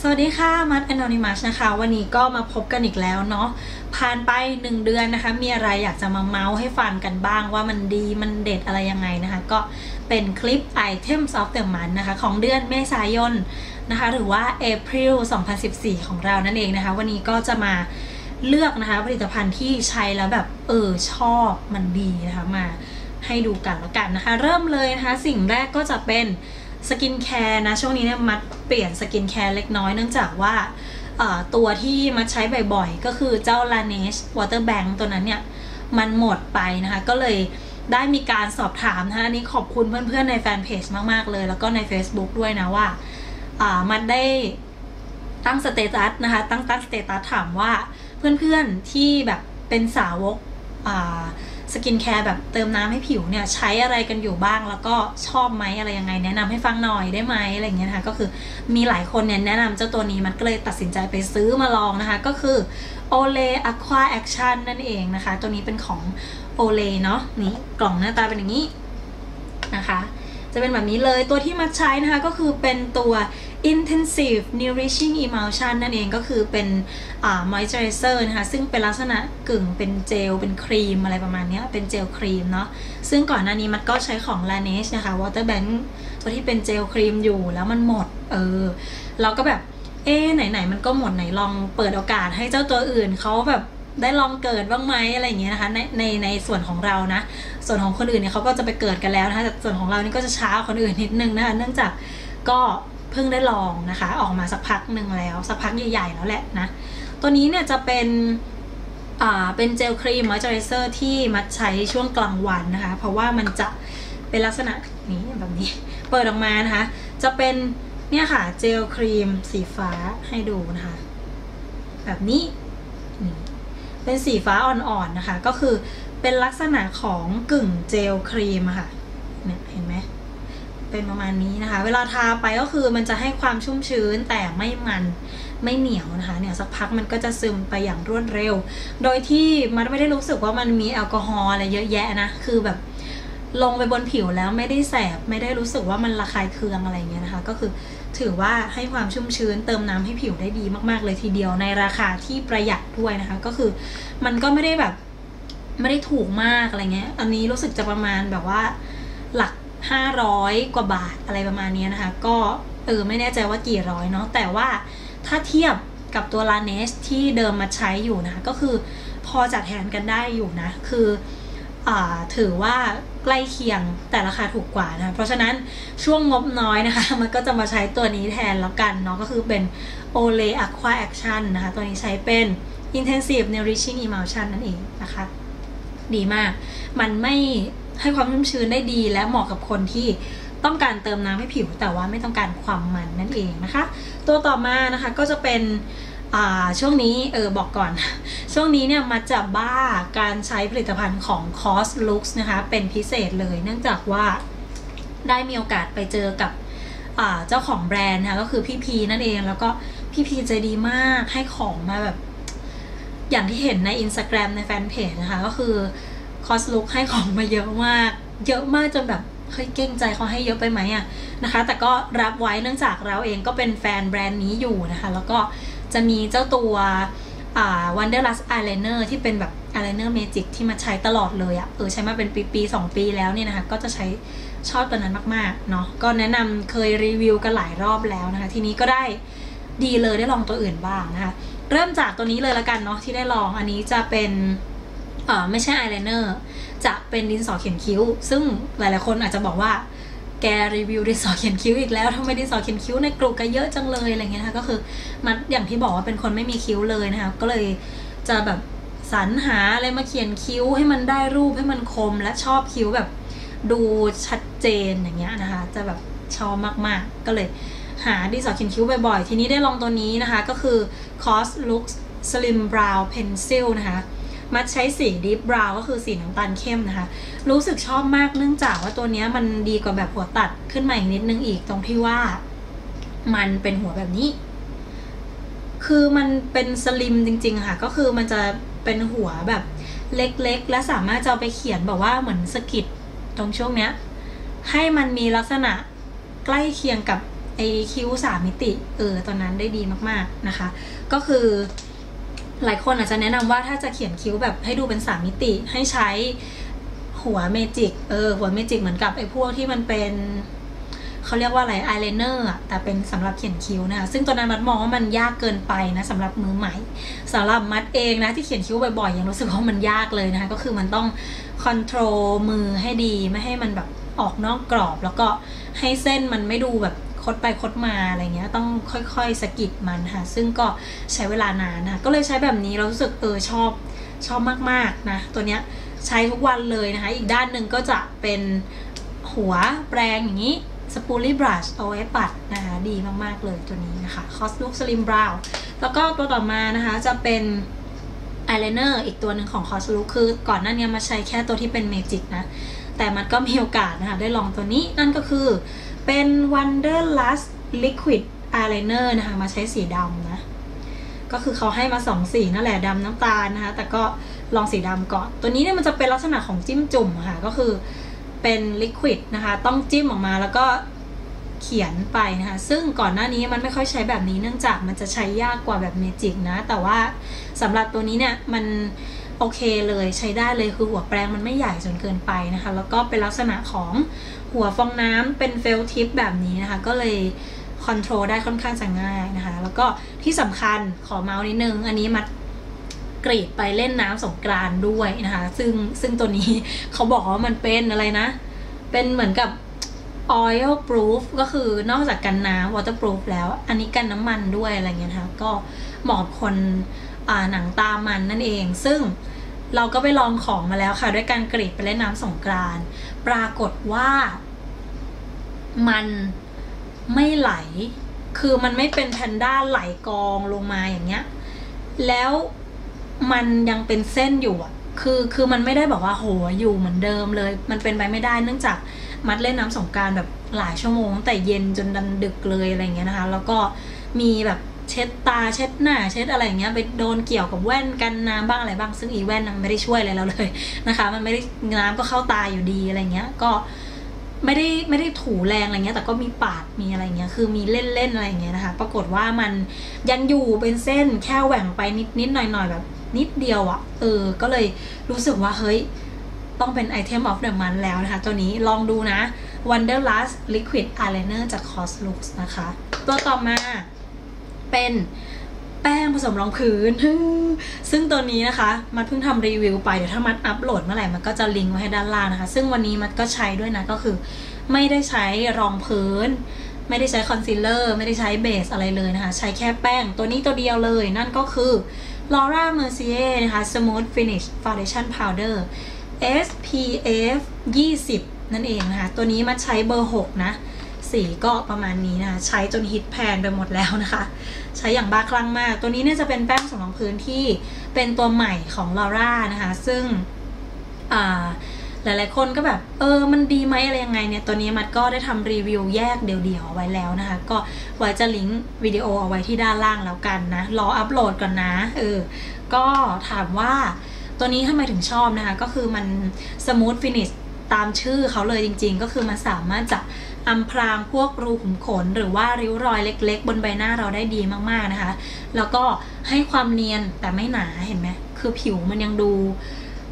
สวัสดีค่ะ มัดแอนอนิมัสนะคะ วันนี้ก็มาพบกันอีกแล้วเนาะผ่านไป 1 เดือนนะคะ มีอะไรอยากจะมาเมาส์ให้ฟังกันบ้างว่ามันดีมันเด็ดอะไรยังไงนะคะ ก็เป็นคลิป Items of the Month นะคะ ของเดือนเมษายนนะคะ หรือว่า April 2014 ของเรานั่นเองนะคะ วันนี้ก็จะมาเลือกนะคะผลิตภัณฑ์ที่ใช้แล้วแบบเออชอบมันดีนะคะมาให้ดูกันแล้วกันนะคะ เริ่มเลยนะคะ สิ่งแรกก็จะเป็น สกินแคร์นะช่วงนี้เนี่ยมัดเปลี่ยนสกินแคร์เล็กน้อยเนื่องจากว่าตัวที่มัดใช้บ่อยๆ ก็คือเจ้า Laneige Water Bank ตัวนั้นเนี่ยมันหมดไปนะคะ ก็เลยได้มีการสอบถามนะคะอันนี้ขอบคุณเพื่อนๆในแฟนเพจมากๆเลย แล้วก็ใน Facebook ด้วยนะว่ามันได้ตั้งสเตตัสนะคะ ตั้งตั้งสเตตัสถามว่าเพื่อนๆที่แบบเป็นสาวก กินแคร์แบบเติมน้ำให้ผิวเนี่ยใช้อะไรกันอยู่บ้างแล้วก็ชอบไหมอะไรยังไง แนะนำให้ฟังหน่อยได้ไหมอะไรเงี้ยนะคะก็คือมีหลายคนเนี่ยแนะนำเจ้าตัวนี้มันก็เลยตัดสินใจไปซื้อมาลองนะคะ ก็คือ Olay Aqua Action นั่นเองนะคะ ตัวนี้เป็นของ Olay เนาะนี่กล่องหน้าตาเป็นอย่างนี้นะคะ จะเป็นแบบนี้เลยตัวที่มาใช้นะคะก็คือเป็นตัว intensive nourishing emulsion นั่นเองก็คือเป็น moisturizer นะคะ ซึ่งเป็นลักษณะกึ่งเป็นเจล เป็นครีมอะไรประมาณนี้เป็นเจลครีมเนาะซึ่งก่อนหน้านี้มันก็ใช้ของ Laneige นะคะ water bank ตัวที่เป็นเจลครีมอยู่แล้วมันหมด เออเราก็แบบเอ๊ไหนๆมันก็หมดไหนลองเปิดโอกาสให้เจ้าตัวอื่นเขาแบบได้ลองเกิดบ้างไหมอะไรอย่างเงี้ยนะคะในในในส่วนของเรานะ ส่วนของคนอื่นเนี่ยเขาก็จะไปเกิดกันแล้วนะคะแต่ส่วนของเรานี่ก็จะช้าคนอื่นนิดนึงนะคะเนื่องจากก็เพิ่งได้ลองนะคะ ออกมาสักพักหนึ่งแล้ว สักพักใหญ่ๆแล้วแหละนะ ตัวนี้เนี่ยจะเป็นอ่าเป็นเจลครีมมอยเจอไรเซอร์ที่มัดใช้ช่วงกลางวันนะคะ เพราะว่ามันจะเป็นลักษณะนี้แบบนี้ เปิดออกมานะคะ จะเป็นเนี่ยค่ะเจลครีมสีฟ้าให้ดูนะคะ แบบนี้นี่เป็นสีฟ้าอ่อนๆนะคะ ก็คือเป็นลักษณะของกึ่งเจลครีมค่ะเนี่ยเห็นไหม เป็นประมาณนี้นะคะ เวลาทาไปก็คือมันจะให้ความชุ่มชื้นแต่ไม่มันไม่เหนียวนะคะเนี่ยสักพักมันก็จะซึมไปอย่างรวดเร็ว โดยที่มันไม่ได้รู้สึกว่ามันมีแอลกอฮอล์อะไรเยอะแยะนะคือแบบลงไปบนผิวแล้วไม่ได้แสบไม่ได้รู้สึกว่ามันระคายเคืองอะไรเงี้ยนะคะ ก็คือถือว่าให้ความชุ่มชื้นเติมน้ำให้ผิวได้ดีมาก ๆ เลยทีเดียวในราคาที่ประหยัดด้วยนะคะ ก็คือมันก็ไม่ได้แบบไม่ได้ถูกมากอะไรเงี้ย อันนี้รู้สึกจะประมาณแบบว่าหลัก ห้าร้อยกว่าบาทอะไรประมาณนี้นะคะ ก็เออไม่แน่ใจว่ากี่ร้อยเนาะแต่ว่าถ้าเทียบกับตัวลาเนสที่เดิมมาใช้อยู่นะคะก็คือพอจัดแทนกันได้อยู่นะ คือถือว่าใกล้เคียงแต่ราคาถูกกว่านะเพราะฉะนั้นช่วงงบน้อยนะคะ มันก็จะมาใช้ตัวนี้แทนแล้วกันเนาะก็คือเป็น Olay Aqua Action นะคะ ตัวนี้ใช้เป็น Intensive Nourishing Emulsion นั่นเองนะคะ ดีมากมันไม่ ให้ความชุ่มชื้นได้ดีและเหมาะกับคนที่ต้องการเติมน้ำให้ผิว แต่ว่าไม่ต้องการความมันนั่นเองนะคะ ตัวต่อมานะคะก็จะเป็นช่วงนี้เออบอกก่อน ช่วงนี้เนี่ยมาจะบ้าการใช้ผลิตภัณฑ์ของ Cos Lux นะคะเป็นพิเศษเลย เนื่องจากว่าได้มีโอกาสไปเจอกับเจ้าของแบรนด์นะคะก็คือพี่พีนั่นเองแล้วก็พี่พีใจดีมากให้ของมาแบบ อย่างที่เห็นใน Instagram ในแฟนเพจนะคะ ก็คือ Cos Lux ให้ของมาเยอะมาก เยอะมากจนแบบเฮ้ยเก่งใจเขาให้เยอะไปไหมอะนะคะ แต่ก็รับไว้เนื่องจากเราเองก็เป็นแฟนแบรนด์นี้อยู่นะคะ แล้วก็จะมีเจ้าตัวอ่า Wanderlust Eyeliner ที่เป็นแบบ Eyeliner Magic ที่มาใช้ตลอดเลยอะเออใช้มาเป็นปีปีสองปีแล้วเนี่ยนะคะ ก็จะใช้ชอบตัวนั้นมากๆเนาะก็แนะนำเคยรีวิวกันหลายรอบแล้วนะคะ ทีนี้ก็ได้ดีเลยได้ลองตัวอื่นบ้างนะคะ เริ่มจากตัวนี้เลยละกันเนาะที่ได้ลองอันนี้จะเป็น เออไม่ใช่อายไลเนอร์จะเป็นดินสอเขียนคิ้ว ซึ่งหลายๆคนอาจจะบอกว่าแกรีวิวดินสอเขียนคิ้วอีกแล้วทำไมดินสอเขียนคิ้วในกลุ่มกันเยอะจังเลยอะไรเงี้ยนะคะก็คือมันอย่างที่บอกว่าเป็นคนไม่มีคิ้วเลยนะคะก็เลยจะแบบสรรหาอะไรมาเขียนคิ้วให้มันได้รูปให้มันคมและชอบคิ้วแบบดูชัดเจนอย่างเงี้ยนะคะ จะแบบชอบมากๆ ก็เลยหาดินสอเขียนคิ้วบ่อยๆ ทีนี้ได้ลองตัวนี้นะคะ ก็คือ Cos Looks Slim Brow Pencil นะคะ มัดใช้สีดิฟบราวก็คือสีน้ำตาลเข้มนะคะ รู้สึกชอบมากเนื่องจากว่าตัวนี้มันดีกว่าแบบหัวตัดขึ้นมาอีกนิดนึงอีกตรงที่ว่า มันเป็นหัวแบบนี้ คือมันเป็นสลิมจริง ๆ ค่ะ ก็คือมันจะเป็นหัวแบบเล็กๆ และสามารถจะไปเขียนแบบว่าเหมือนสกิดตรงช่วงเนี้ย ให้มันมีลักษณะใกล้เคียงกับไอคิ้วสามมิติ เออตอนนั้นได้ดีมากๆนะคะ ก็คือ หลายคนอาจจะแนะนำว่าถ้าจะเขียนคิ้วแบบให้ดูเป็นสามมิติให้ใช้หัวเมจิกเออหัวเมจิกเหมือนกับไอ้พวกที่มันเป็นเขาเรียกว่าอะไรอายไลเนอร์อะแต่เป็นสำหรับเขียนคิ้วนะคะซึ่งตอนนั้นมัดมองว่ามันยากเกินไปนะสำหรับมือใหม่สำหรับมัดเองนะที่เขียนคิ้วบ่อยๆยังรู้สึกว่ามันยากเลยนะคะก็คือมันต้องคอนโทรลมือให้ดีไม่ให้มันแบบออกนอกกรอบ แล้วก็ให้เส้นมันไม่ดูแบบ คดไปคดมาอะไรเงี้ยต้องค่อยๆสกิดมันค่ะ ซึ่งก็ใช้เวลานานนะก็เลยใช้แบบนี้เรารู้สึกเออชอบชอบมากๆนะตัวเนี้ยใช้ทุกวันเลยนะคะ อีกด้านหนึ่งก็จะเป็นหัวแปรงอย่างนี้สปูลี่บรัชเอาไว้ปัดนะคะดีมากๆเลยตัวนี้นะคะคอสลุกสลิมบราวแล้วก็ตัวต่อมานะคะจะเป็นอายไลเนอร์อีกตัวหนึ่งของคอสลุกคือก่อนหน้านี้มาใช้แค่ตัวที่เป็นเมจิกนะ แต่มันก็มีโอกาสนะคะได้ลองตัวนี้นั่นก็คือ เป็น Wanderlust Liquid Eyeliner นะคะ มาใช้สีดำนะ ก็คือเขาให้มาสองสีนั่นแหละดำน้ำตาลนะคะ แต่ก็ลองสีดำก่อน ตัวนี้เนี่ยมันจะเป็นลักษณะของจิ้มจุ่มค่ะ ก็คือเป็นลิควิดนะคะ ต้องจิ้มออกมาแล้วก็เขียนไปนะคะ ซึ่งก่อนหน้านี้มันไม่ค่อยใช้แบบนี้เนื่องจากมันจะใช้ยากกว่าแบบเมจิกนะ แต่ว่าสำหรับตัวนี้เนี่ยมันโอเคเลยใช้ได้เลยคือหัวแปรงมันไม่ใหญ่จนเกินไปนะคะ แล้วก็เป็นลักษณะของ หัวฟองน้ำเป็นเฟลทิปแบบนี้นะคะ ก็เลยคอนโทรลได้ค่อนข้างจะง่ายนะคะ แล้วก็ที่สำคัญขอเมาส์นิดนึง อันนี้มัดกรีดไปเล่นน้ำสงกรานด้วยนะคะ ซึ่งซึ่งตัวนี้เขาบอกว่ามันเป็นอะไรนะ เป็นเหมือนกับ oil proof ก็คือนอกจากกันน้ำ waterproof แล้ว อันนี้กันน้ำมันด้วยอะไรเงี้ยนะคะ ก็เหมาะคนหนังตามันนั่นเอง ซึ่งเราก็ไปลองของมาแล้วค่ะ ด้วยการกรีดไปเล่นน้ำสงกรานปรากฏว่า มันไม่ไหล คือมันไม่เป็นแพนด้าไหลกองลงมาอย่างเงี้ย แล้วมันยังเป็นเส้นอยู่อะ คือคือมันไม่ได้แบบว่าโหอยู่เหมือนเดิมเลย มันเป็นไปไม่ได้เนื่องจากมัดเล่นน้ำสงการแบบหลายชั่วโมงแต่เย็นจนดันดึกเลยอะไรเงี้ยนะคะ แล้วก็มีแบบเช็ดตาเช็ดหน้า เช็ดอะไรเงี้ยไปโดนเกี่ยวกับแว่นกันน้ำบ้างอะไรบ้างซึ่งอีแว่นมันไม่ได้ช่วยอะไรเราเลยนะคะ มันไม่ได้น้ำก็เข้าตาอยู่ดีอะไรเงี้ย ก็ ไม่ได้ไม่ได้ถูแรงอะไรเงี้ย แต่ก็มีปาดมีอะไรเงี้ย คือมีเล่นเล่นอะไรเงี้ยนะคะ ปรากฏว่ามันยังอยู่เป็นเส้นแค่แหว่งไปนิดนิดหน่อยหน่อยแบบ นิดเดียวอะ่ะ เออ ก็เลยรู้สึกว่าเฮ้ย ต้องเป็นไอเทมออฟเดอะมันแล้วนะคะ ตัวนี้ลองดูนะ Wanderlust Liquid Eyeliner จาก Cosmos นะคะ ตัวต่อมาเป็น แป้งผสมรองพื้น ซึ่งตัวนี้นะคะมันเพิ่งทำรีวิวไปเดี๋ยวถ้ามันอัปโหลดเมื่อไหร่มันก็จะลิงก์ไว้ให้ด้านล่างนะคะ ซึ่งวันนี้มันก็ใช้ด้วยนะก็คือ ไม่ได้ใช้รองพื้น ไม่ได้ใช้คอนซีลเลอร์ไม่ได้ใช้เบสอะไรเลยนะคะ ใช้แค่แป้งตัวนี้ตัวเดียวเลย นั่นก็คือ Laura Mercier นะคะ Smooth Finish Foundation Powder SPF 20 นั่นเองนะคะ ตัวนี้มาใช้เบอร์ 6 นะ สีก็ประมาณนี้นะคะใช้จนฮิตแพนไปหมดแล้วนะคะ ใช้อย่างบ้าคลั่งมาก ตัวนี้เนี่ยจะเป็นแป้งสำรองพื้นที่เป็นตัวใหม่ของลอร่านะคะ ซึ่งหลายๆคนก็แบบ เออ มันดีไหมอะไรยังไงเนี่ย ตัวนี้มัดก็ได้ทำรีวิวแยกเดี่ยวๆเอาไว้แล้วนะคะ ก็ไว้จะลิงก์วิดีโอเอาไว้ที่ด้านล่างแล้วกันนะ รออัปโหลดก่อนนะ เออ ก็ถามว่าตัวนี้ทำไมถึงชอบนะคะ ก็คือมันสมูทฟินิชตามชื่อเขาเลยจริงๆ ก็คือมันสามารถจะ อำพรางพวกรูขุมขน หรือว่าริ้วรอยเล็ก ๆ บนใบหน้าเราได้ดีมากๆนะคะ แล้วก็ให้ความเนียนแต่ไม่หนาเห็นไหมคือผิวมันยังดู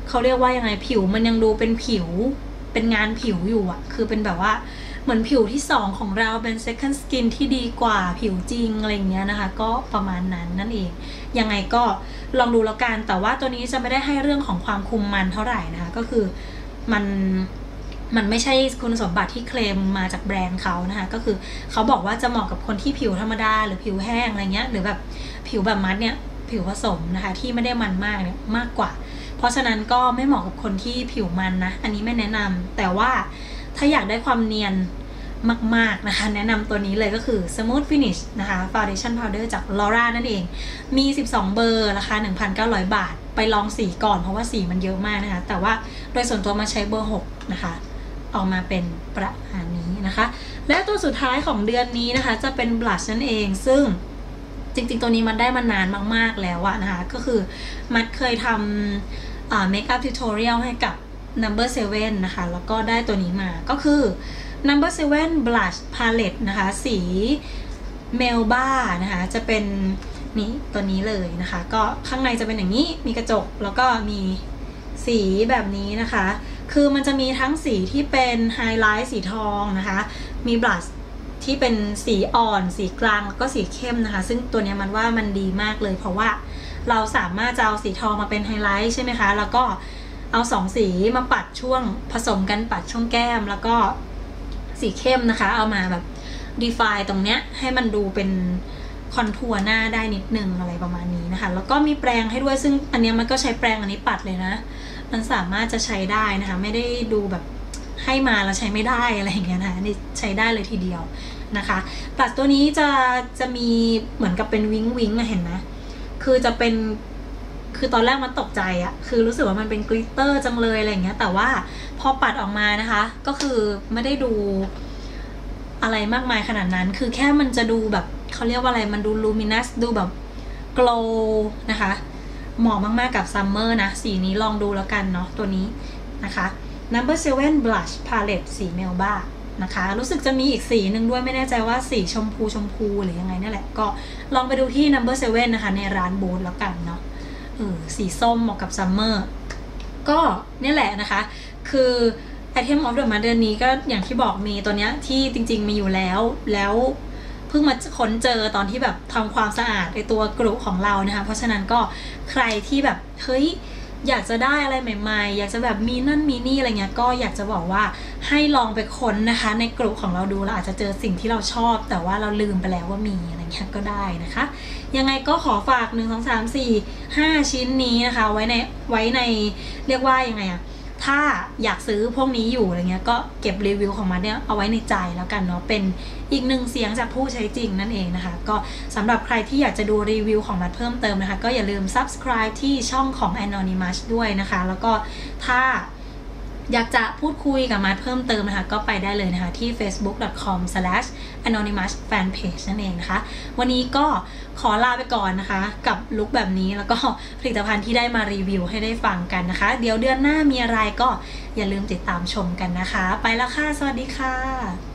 เขาเรียกว่ายังไงผิวมันยังดูเป็นผิวเป็นงานผิวอยู่อะคือเป็นแบบว่าเหมือนผิวที่ 2 ของเราเป็น second skin ที่ดีกว่าผิวจริงอะไรเงี้ยนะคะ ก็ประมาณนั้นนั่นเอง ยังไงก็ลองดูแล้วกันแต่ว่าตัวนี้จะไม่ได้ให้เรื่องของความคุมมันเท่าไหร่นะคะ ก็คือมัน มันไม่ใช่คุณสมบัติที่เคลมมาจากแบรนด์เขานะคะ ก็คือเขาบอกว่าจะเหมาะกับคนที่ผิวธรรมดา หรือผิวแห้งอะไรเงี้ย หรือแบบผิวแบบมัดเนี่ย ผิวผสมนะคะ ที่ไม่ได้มันมากเนี่ยมากกว่า เพราะฉะนั้นก็ไม่เหมาะกับคนที่ผิวมันนะ อันนี้ไม่แนะนำแต่ว่าถ้าอยากได้ความเนียนมากๆนะคะ แนะนำตัวนี้เลยก็คือ Smooth Finish นะคะ Foundation Powder จาก Laura นั่นเอง มี 12 เบอร์ราคา 1,900 บาท ไปลองสีก่อนเพราะว่าสีมันเยอะมากนะคะ แต่ว่าโดยส่วนตัวมาใช้เบอร์ 6 นะคะ ออกมาเป็นประมาณนี้นะคะ และตัวสุดท้ายของเดือนนี้นะคะ จะเป็นบลัชนั่นเองซึ่งจริงๆ ตัวนี้มันได้มานานมากๆแล้วอะนะคะ ก็คือมัดเคยทำเมคอัพทิวทอเรียลให้กับ number seven นะคะ แล้วก็ได้ตัวนี้มาก็คือ number seven blush palette นะคะ สีเมลบ้านะคะ จะเป็นนี่ตัวนี้เลยนะคะ ก็ข้างในจะเป็นอย่างนี้มีกระจกแล้วก็มีสีแบบนี้นะคะ คือมันจะมีทั้งสีที่เป็นไฮไลท์สีทองนะคะ มีบลัชที่เป็นสีอ่อน สีกลางแล้วก็สีเข้มนะคะ ซึ่งตัวนี้มันว่ามันดีมากเลย เพราะว่าเราสามารถจะเอาสีทองมาเป็นไฮไลท์ใช่ไหมคะ แล้วก็เอาสองสีมาปัดช่วงผสมกันปัดช่วงแก้ม แล้วก็สีเข้มนะคะ เอามาแบบ define ตรงเนี้ยให้มันดูเป็นคอนทัวร์หน้าได้นิดนึงอะไรประมาณนี้นะคะ แล้วก็มีแปรงให้ด้วยซึ่งอันนี้มันก็ใช้แปรงอันนี้ปัดเลยนะ มันสามารถจะใช้ได้นะคะ ไม่ได้ดูแบบให้มาแล้วใช้ไม่ได้อะไรอย่างเงี้ยนะคะนี่ใช้ได้เลยทีเดียวนะคะปัดตัวนี้จะจะมีเหมือนกับเป็นวิงวิงอะเห็นไหมคือจะเป็นคือตอนแรกมันตกใจอะคือรู้สึกว่ามันเป็นกลิตเตอร์จังเลยอะไรเงี้ย แต่ว่าพอปัดออกมานะคะ ก็คือไม่ได้ดูอะไรมากมายขนาดนั้น คือแค่มันจะดูแบบเขาเรียกว่าอะไร มันดูลูมินัส ดูแบบโกลนะคะ เหมาะมากๆกับซัมเมอร์นะ สีนี้ลองดูแล้วกันเนาะตัวนี้นะคะ number seven blush palette สีเมลบ้านะคะ รู้สึกจะมีอีกสีหนึ่งด้วยไม่แน่ใจว่าสีชมพูชมพูหรือยังไงนี่แหละ ก็ลองไปดูที่ number seven นะคะ ในร้านบูธแล้วกันเนาะเออสีส้มเหมาะกับซัมเมอร์ก็นี่แหละนะคะ คือ Item of the Month เดือนนี้ก็อย่างที่บอกมีตัวเนี้ยที่จริง ๆ มีอยู่แล้วแล้ว พิ่งมาค้นเจอตอนที่แบบทำความสะอาดในตัวกรุของเรานะคะ เพราะฉะนั้นก็ใครที่แบบเฮ้ยอยากจะได้อะไรใหม่ๆ อยากจะแบบมีนั่นมีนี่อะไรเงี้ย ก็อยากจะบอกว่าให้ลองไปค้นนะคะ ในกลุ่ของเราดูเราอาจจะเจอสิ่งที่เราชอบ แต่ว่าเราลืมไปแล้วว่ามีอะไรเงี้ยก็ได้นะคะ ยังไงก็ขอฝาก 1 2 3 4 5 ชิ้นนี้นะคะ ไว้ในไว้ในเรียกว่ายังไงอะ ถ้าอยากซื้อพวกนี้อยู่อะไรเงี้ยก็เก็บรีวิวของมันเนี่ยเอาไว้ในใจแล้วกันเนาะเป็นอีกหนึ่งเสียงจากผู้ใช้จริงนั่นเองนะคะ ก็สำหรับใครที่อยากจะดูรีวิวของมันเพิ่มเติมนะคะ ก็อย่าลืม subscribe ที่ช่องของ Anonymous ด้วยนะคะ แล้วก็ถ้า อยากจะพูดคุยกับมาเพิ่มเติมนะคะ ก็ไปได้เลยนะคะ ที่ facebook.com/anonymousfanpage นั่นเองนะคะ วันนี้ก็ขอลาไปก่อนนะคะ กับลุคแบบนี้แล้วก็ผลิตภัณฑ์ที่ได้มารีวิวให้ได้ฟังกันนะคะ เดี๋ยวเดือนหน้ามีอะไรก็อย่าลืมติดตามชมกันนะคะ ไปแล้วค่ะ สวัสดีค่ะ